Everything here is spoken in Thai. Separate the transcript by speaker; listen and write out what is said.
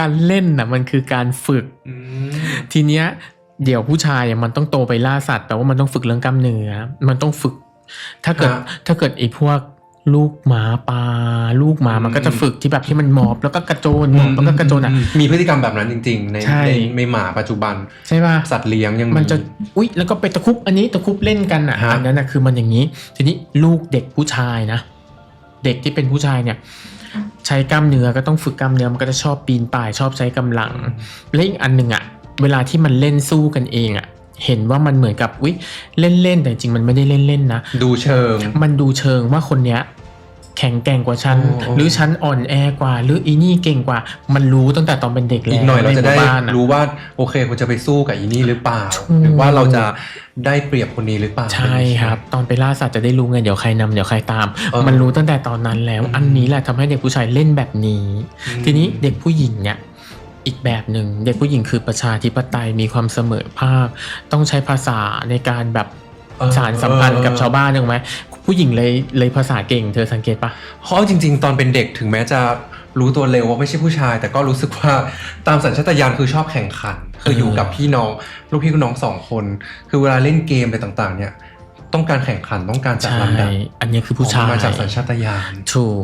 Speaker 1: การเล่นน่ะมันคือการฝึก
Speaker 2: อืม
Speaker 1: ทีเนี้ยเดี๋ยวผู้ชายอะมันต้องโตไปล่าสัตว์แปลว่ามันต้องฝึกเรื่องกล้ามเนื้อมันต้องฝึก ถ้าเกิดถ้าเกิดไอ้พวกลูกหมาปลาลูกหมามันก็จะฝึกที่แบบที่มันหมอบแล้วก็กระโจนหมอบแล้วก็กระโจนอะ
Speaker 2: มมีพฤติกรรมแบบนั้นจริงๆใน
Speaker 1: ใช่
Speaker 2: ในในหมาปัจจุบัน
Speaker 1: ใช่ป่ะ
Speaker 2: สัตว์เลี้ยงยัง
Speaker 1: มันจะอุ๊ยแล้วก็ไปตะครุบอันนี้ตะครุบเล่นกันอะ
Speaker 2: ฮะ
Speaker 1: อันนั้นอะคือมันอย่างนี้ ทีนี้ลูกเด็กผู้ชายนะ เด็กที่เป็นผู้ชายเนี่ย ใช้กล้ามเนื้อก็ต้องฝึกกล้ามเนื้อมันก็จะชอบปีนป่ายชอบใช้กำลังและอีกอันหนึ่งอะเวลาที่มันเล่นสู้กันเองอะเห็นว่ามันเหมือนกับอุ๊ยเล่นๆแต่จริงๆมันไม่ได้เล่นๆนะ
Speaker 2: ดูเชิง
Speaker 1: มันดูเชิงว่าคนเนี้ย แข็งแกร่งกว่าฉัน
Speaker 2: โอ้
Speaker 1: หรือฉันอ่อนแอกว่า หรืออีนี่เก่งกว่า มันรู้ตั้งแต่ตอนเป็นเด็กแล้ว
Speaker 2: อีกหน่อยเราจะได้
Speaker 1: ในหมู่บ้านอะ
Speaker 2: รู้ว่าโอเคคุณจะไปสู้กับอีนี่หรือเปล่า
Speaker 1: ถูก
Speaker 2: หรือว่าเราจะได้เปรียบคนนี้หรือเปล่า
Speaker 1: ใช่ครับ ตอนไปล่าสัตว์จะได้รู้ไงเดี๋ยวใครนำเดี๋ยวใครตาม
Speaker 2: เออ
Speaker 1: มันรู้ตั้งแต่ตอนนั้นแล้ว
Speaker 2: อืม
Speaker 1: อันนี้แหละทำให้เด็กผู้ชายเล่นแบบนี้
Speaker 2: อืม
Speaker 1: ทีนี้เด็กผู้หญิงเนี่ยอีกแบบหนึ่งเด็กผู้หญิงคือประชาธิปไตยมีความเสมอภาค ต้องใช้ภาษาในการแบบ
Speaker 2: เออ
Speaker 1: สารสัมพันธ์กับชาวบ้านถูกไหม ผู้หญิงเลยเลยภาษาเก่งเธอสังเกตปะ
Speaker 2: เพราะเอาจริง ๆ ตอนเป็นเด็กถึงแม้จะรู้ตัวเร็วว่าไม่ใช่ผู้ชาย แต่ก็รู้สึกว่าตามสัญชาตญาณคือชอบแข่งขัน คืออยู่กับพี่น้อง ลูกพี่ลูกน้องสองคน คือเวลาเล่นเกมอะไรต่างๆ เนี่ย ต้องการแข่งขันต้องการจัด
Speaker 1: ใช่
Speaker 2: ลำดับ
Speaker 1: อันนี้คือผู้ชาย
Speaker 2: มาจากสัญชาตญาณ
Speaker 1: ถูก